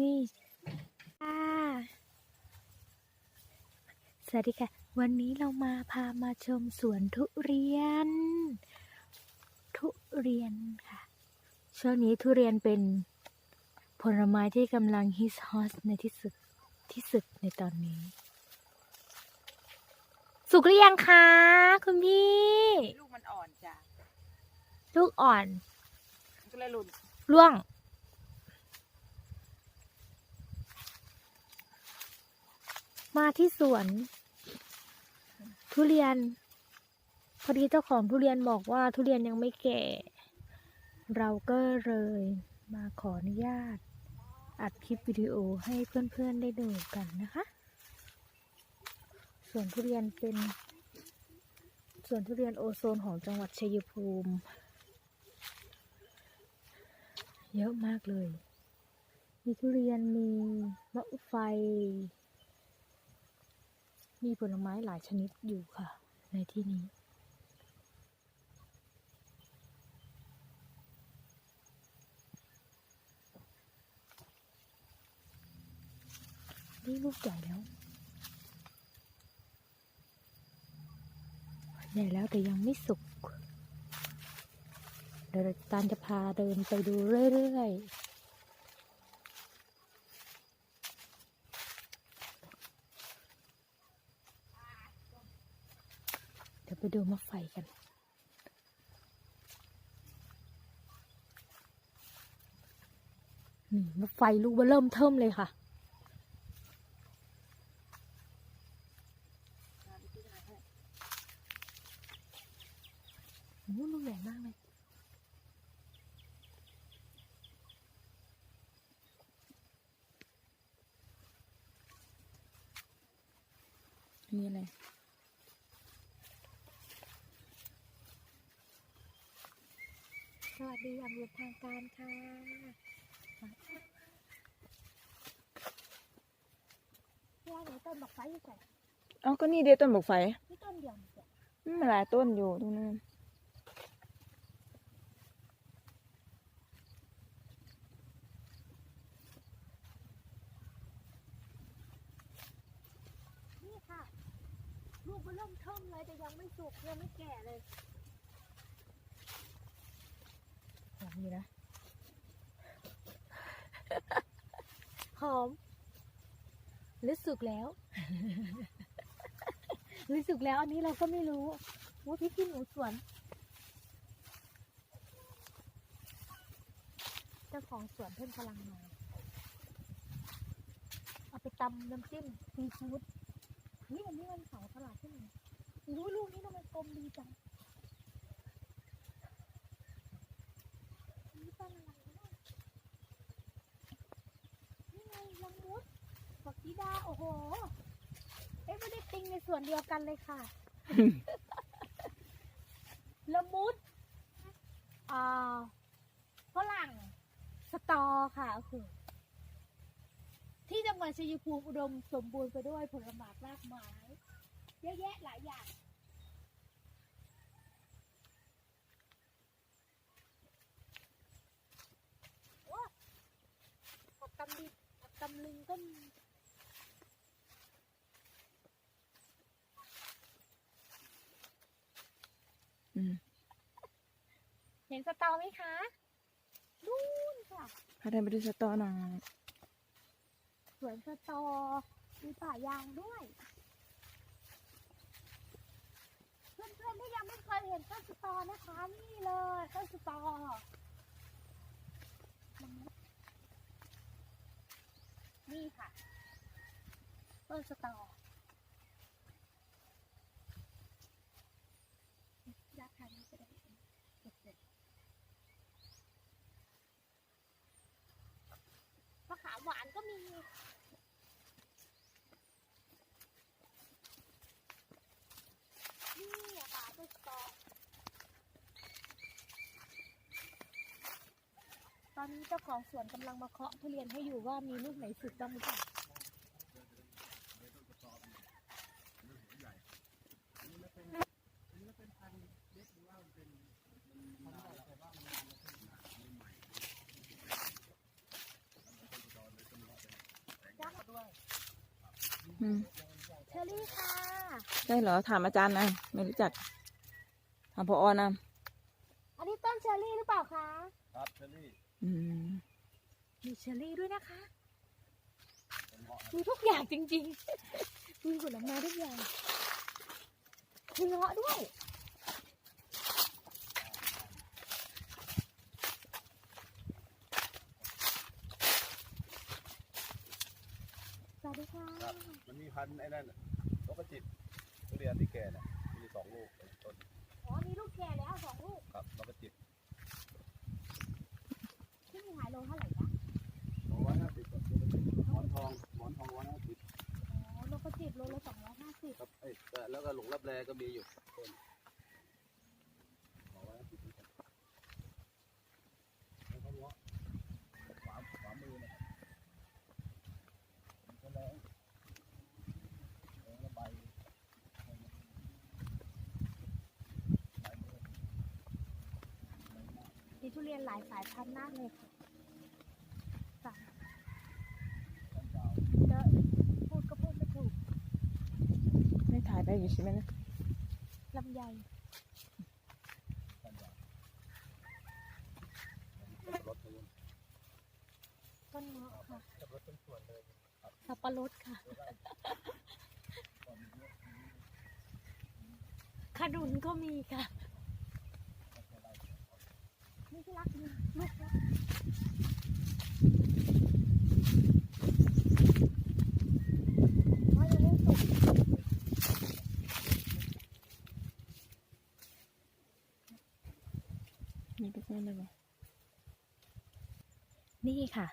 นี่ค่ะสวัสดีค่ะ วันนี้เรามาพามาชมสวนทุเรียน ทุเรียนค่ะ ช่วงนี้ทุเรียนเป็นผลไม้ที่กำลังฮิตฮอตในที่สุดที่สุดในตอนนี้ สุกหรือยังคะคุณพี่ ลูกมันอ่อนจ้ะ ลูกอ่อนมันก็เลยหลุดร่วง มาที่สวน ทุเรียน พอดีเจ้าของทุเรียนบอกว่าทุเรียนยังไม่แก่ เราก็เลยมาขออนุญาต อัดคลิปวิดีโอให้เพื่อนๆได้ดูกันนะคะสวนทุเรียนเป็นสวนทุเรียนโอโซนของจังหวัดชัยภูมิ เยอะมากเลย มีทุเรียนมีมะไฟ มีผลไม้หลายชนิดอยู่ค่ะ ในที่นี้ นี่ลูกใหญ่แล้ว ใหญ่แล้วแต่ยังไม่สุกเดี๋ยวตาลจะพาเดินไปดูเรื่อยๆ เดี๋ยว ไปดูมะไฟกันนี่มะไฟลูกเบอเริ่มเทิมเลยค่ะโอ้ลูกใหญ่มากเลยนนี้อะไร วัสดีอย่างเป็นทางการค่ะ ว่าไหนต้นบักไฟอยู่ไหนเอ้าก็นี่เดียวต้นบอกไฟนี่ต้นเดียวนี่จ้ะมันมีหลายต้นอยู่ตรงนั้น นี่ค่ะ ลูกมันเริ่มเทิมเลยแต่ยังไม่สุกยังไม่แก่เลยแบบ นี้นะ หอมหรือสุกแล้วหรือสุกแล้วอันนี้เราก็ไม่รู้ว่าพี่กินหนูสวน เจ้าของสวนเพิ่นกำลังมาเอาไปตำน้ำจิ้มซีฟู้ดนี่วันนี้วันเสาร์ตลาดที่ไหนรู้ลูกนี้ทำไมกลมดีจังนี่ต้นอะไรเนี่ยนี่ไงละมุด ฝักสีดาโอ้โหเอ๊ะไม่ได้ติงในส่วนเดียวกันเลยค่ะ ละมุดอ่าฝรั่งสตอค่ะโอ้โหที่จังหวัดชัยภูมิอุดมสมบูรณ์ไปด้วยผลไม้มากมายเยอะแยะหลายอย่างโอ้ผักตำลึงผักตำลึงก็มี เห็นสตอไหมคะนู่นค่ะพาเดินไปดูสตอหน่อยสวนสตอมีป่ายางด้วย เพื่อนๆที่ยังไม่เคยเห็นต้นสตอนะคะนี่เลยต้นสตอนี่ค่ะต้นสตอยักษ์ทางนี้จะได้เห็นเด็ดๆมะขานก็มี นี่ค่ะต้นตอตอนนี้เจ้าของสวนกำลังมาเคาะทุเรียนให้อยู่ว่ามีลูกไหนสุกบ้างหรือเปล่า เชอรี่ค่ะใช่เหรอถามอาจารย์นะไม่รู้จักถามพออนะอันนี้ต้นเชอรี่หรือเปล่าคะครับเชอรี่อืมมีเชอรี่ด้วยนะคะ มีทุกอย่างจริงๆมีผลไม้ทุกอย่างมีเงาะด้วย สวัส ดีค่ะครับมันมีพันธุ์ไอ้นั่นน่ะนกกระจิบทุเรียนที่แก่น่ะมีสองลูกต้นอ๋อมีลูกแก่แล้วสองลูกครับนกกระจิบที่มีขายโลเท่าไหร่จ๊ะสองร้อยห้าสิบสิบหมอนทองหมอนทองร้อยห้าสิบอ๋อโลกระจิบโลละสองร้อยห้าสิบครับเอ้ยแต่แล้วก็หลงรับแรก็มีอยู่ต้นสองร้อยห้าสิบครับแล้วก็เงาะขวาขวามือนะครับก็แล้วแล้วก็ใบใบมือ มี ทุเรียนหลายสายพันธุ์มากเลยค่ะจ้ะจะพูดก็พูดไม่ถูกไม่ถ่ายไปอยู่ใช่ไหมนะลำไยรถเลยต้นเงาะค่ะรถเป็นส่วนเลยสับปะรดค่ะขนุนก็มีค่ะนี่ที่ รักมีลูกแล้วอ๋อยังไม่นเลยนี่ค่ะ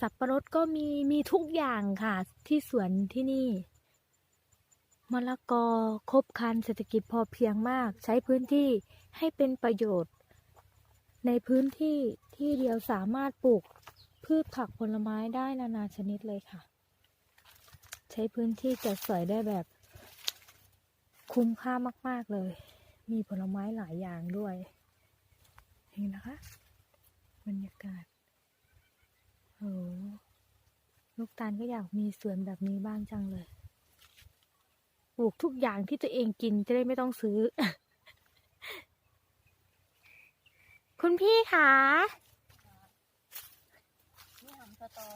สับปะรดก็มีมีทุกอย่างค่ะ ที่สวนที่นี่มะละกอครบคันเศรษฐกิจพอเพียงมาก ใช้พื้นที่ให้เป็นประโยชน์ ในพื้นที่ที่เดียวสามารถปลูกพืชผักผลไม้ได้นานาชนิดเลยค่ะ ใช้พื้นที่จัดสอยได้แบบคุ้มค่ามาก ๆ เลย มีผลไม้หลายอย่างด้วยเห็นนะคะ บรรยากาศโอ้ลูกตาลก็อยากมีสวนแบบนี้บ้างจังเลย ปลูกทุกอย่างที่ตัวเองกินจะได้ไม่ต้องซื้อ คุณพี่คะ นี่หำสตอ